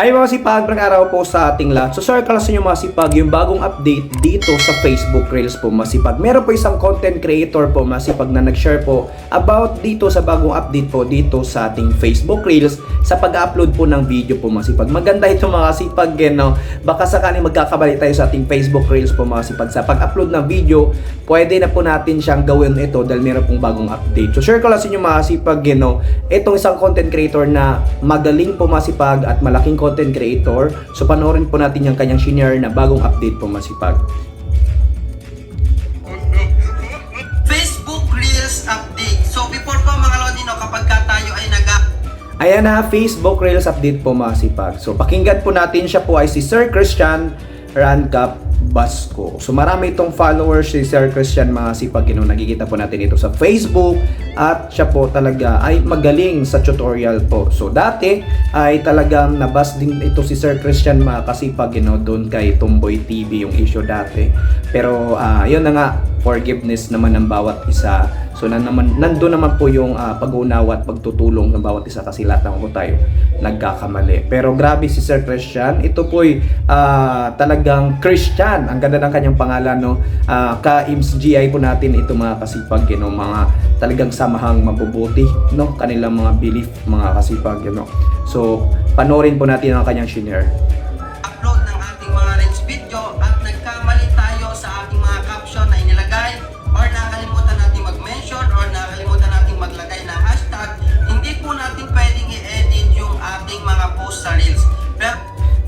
Ay mga sipag, magandang araw po sa ating lahat. So sorry ka sa inyo mga sipag, yung bagong update dito sa Facebook Reels po mga sipag. Meron po isang content creator po mga sipag na nag-share po about dito sa bagong update po dito sa ating Facebook Reels sa pag-upload po ng video po mga sipag. Maganda ito mga sipag, eh, no? Baka sakaling magkakabali tayo sa ating Facebook Reels po mga sipag. Sa pag-upload ng video, pwede na po natin siyang gawin ito dahil meron pong bagong update. So share sa inyo mga sipag, eh, no? Itong isang content creator na magaling po masipag at malaking content creator. So panoorin po natin yung kanyang senior na bagong update po masipag. Facebook Reels update. So before po mga Lodino, kapag ka tayo ay nag Ayan na, Facebook Reels update po masipag. So pakinggan po natin siya po ay si Sir Christian Rancap Basco. So marami itong followers si Sir Christian mga sipag. You know, nakikita po natin ito sa Facebook at siya po talaga ay magaling sa tutorial po. So dati ay talagang nabas din ito si Sir Christian mga kasipag you know, doon kay Tumboy TV yung issue dati. Pero ah, yun na nga, forgiveness naman ng bawat isa. So na naman, nandun naman po yung ah, pag-uunawa at pagtutulong ng bawat isa kasi lahat ng po tayo nagkakamali. Pero grabe si Sir Christian, ito po'y ah, talagang Christian. Ang ganda ng kanyang pangalan, no? Ah, ka-IMS GI po natin ito mga kasipag, you know, mga talagang samahang mabubuti, no? Kanilang mga belief, mga kasipag, you know. So, panoorin po natin ang kanyang share.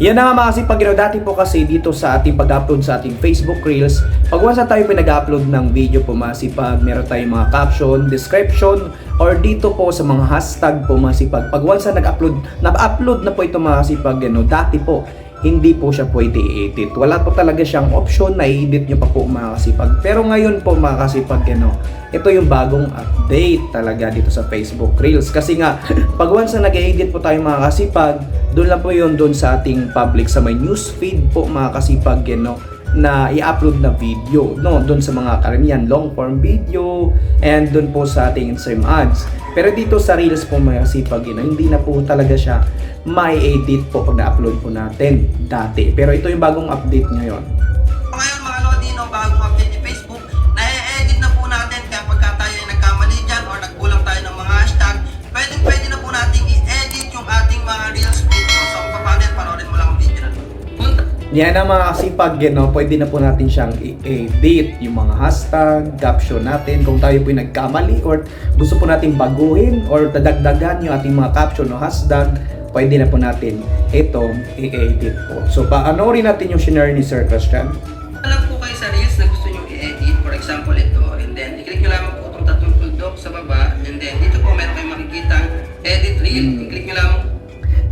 Yan na nga mga kasipag, you know, dati po kasi dito sa ating pag-upload sa ating Facebook Reels, pag na tayo pinag-upload ng video po mga sipag, meron tayong mga caption, description, or dito po sa mga hashtag po mga sipag. Pag once na nag-upload, na-upload na po ito mga sipag, you know, dati po, hindi po siya pwede i-edit. Wala po talaga siyang option na i-edit nyo pa po mga kasipag. Pero ngayon po mga kasipag, know, ito yung bagong update talaga dito sa Facebook Reels. Kasi nga, pag once na nag-edit po tayo mga kasipag, doon lang po yun doon sa ating public sa may newsfeed po mga kasipag, know, na i-upload na video no? Doon sa mga karamihan long form video and doon po sa ating Instagram ads. Pero dito sa Reels po mga kasipag yun, hindi na po talaga siya may edit po pag na-upload po natin dati. Pero ito yung bagong update ngayon. Ngayon mga Lodino, bagong update Yan ang mga kasipag, you know, pwede na po natin siyang i-edit yung mga hashtag, caption natin kung tayo po nagkamali or gusto po natin baguhin or dadagdagan yung ating mga caption o hashtag, pwede na po natin itong i-edit po. So, paanoorin natin yung shinare ni Sir Christian. lang po kayo sa Reels na gusto nyo i-edit. For example, ito. And then, i-click nyo lamang po itong tatlong tuldok sa baba. And then, dito po meron kayong makikitang edit reel. I-click nyo lamang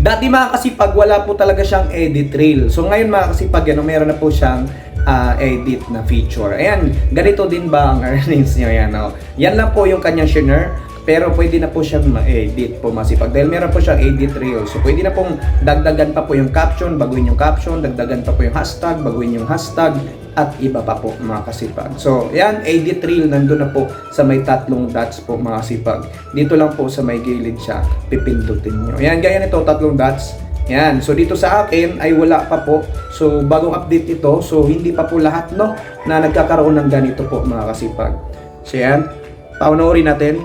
Dati mga kasipag, wala po talaga siyang edit reel. So ngayon mga kasipag, ano, meron na po siyang ah, edit na feature. Ayan, ganito din ba ang earnings niya? Yan, oh. Yan lang po yung kanyang share. Pero pwede na po siyang ma-edit po masipag. Dahil meron po siyang edit reel. So pwede na pong dagdagan pa po yung caption, baguhin yung caption, dagdagan pa po yung hashtag, baguhin yung hashtag, at iba pa po mga kasipag. So, yan, edit reel, nandun na po sa may tatlong dots po mga kasipag. Dito lang po sa may gilid siya, pipindutin nyo. Yan, gaya nito, tatlong dots. Yan, so dito sa akin ay wala pa po. So, bagong update ito. So, hindi pa po lahat, no, na nagkakaroon ng ganito po mga kasipag. So, yan, paunoorin natin.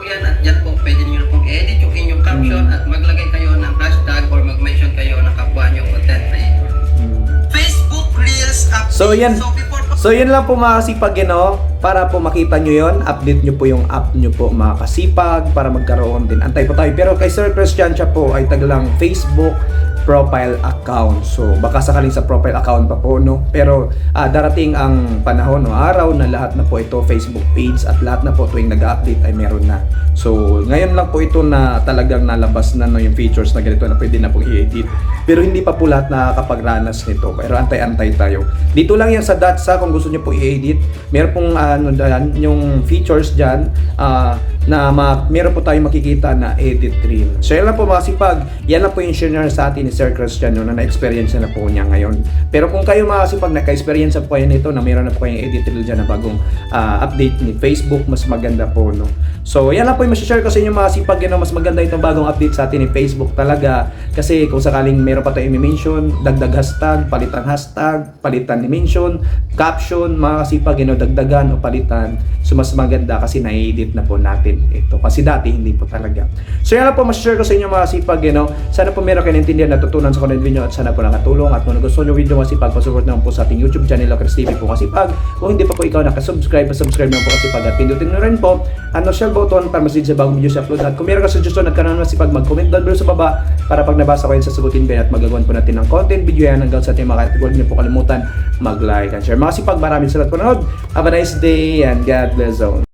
at yan po pwede nyo So, yan. So yun lang po mga kasipag you know, para po makita nyo yon update nyo po yung app nyo po mga kasipag para magkaroon din. Antay po tayo. Pero kay Sir Christian siya po ay tagalang Facebook profile account. So baka sakaling sa profile account pa po no. Pero ah, darating ang panahon no araw na lahat na po ito Facebook page at lahat na po tuwing nag-update ay meron na. So ngayon lang po ito na talagang nalabas na no yung features na ganito na pwede na pong i-edit. Pero hindi pa po lahat nakakapagranas nito. Pero antay-antay tayo. Dito lang yan sa Datsa kung gusto niyo po i-edit. Meron pong ano dyan, yung features dyan. ah, na ma- meron po tayong makikita na edit reel. So yan lang po mga sipag, yan lang po yung share sa atin ni Sir Christian no, na na-experience na po niya ngayon. Pero kung kayo mga sipag naka-experience na po kayo nito na meron na po kayong edit reel dyan na bagong ah, update ni Facebook, mas maganda po no. So yan lang po yung share ko sa inyo mga sipag yun, mas maganda itong bagong update sa atin ni Facebook talaga kasi kung sakaling meron pa tayong i-mention, dagdag hashtag, palitan hashtag, palitan ni mention, caption, mga kasipag, you know, dagdagan o palitan. So mas maganda kasi na-edit na po natin ito. Kasi dati hindi po talaga. So yan lang po share ko sa inyo mga kasipag, you know. Sana po meron kayo naintindihan, natutunan sa content video at sana po nakatulong. At kung nagustuhan nyo video mga kasipag, pasupport naman po sa ating YouTube channel, Chris TV po kasipag. Kung hindi pa po ikaw nakasubscribe, pasubscribe naman po kasipag at pindutin nyo rin po ang share button para mas sa bagong video sa upload. At kung meron ka suggestion at kanan masipag, mag-comment down below sa baba para pag nabasa ko yan sasagutin yan at magagawan po natin ng content video yan hanggang sa ating mga huwag niyo po kalimutan mag-like and share. Mga sipag, maraming salamat po nanood. Have a nice day and God bless all.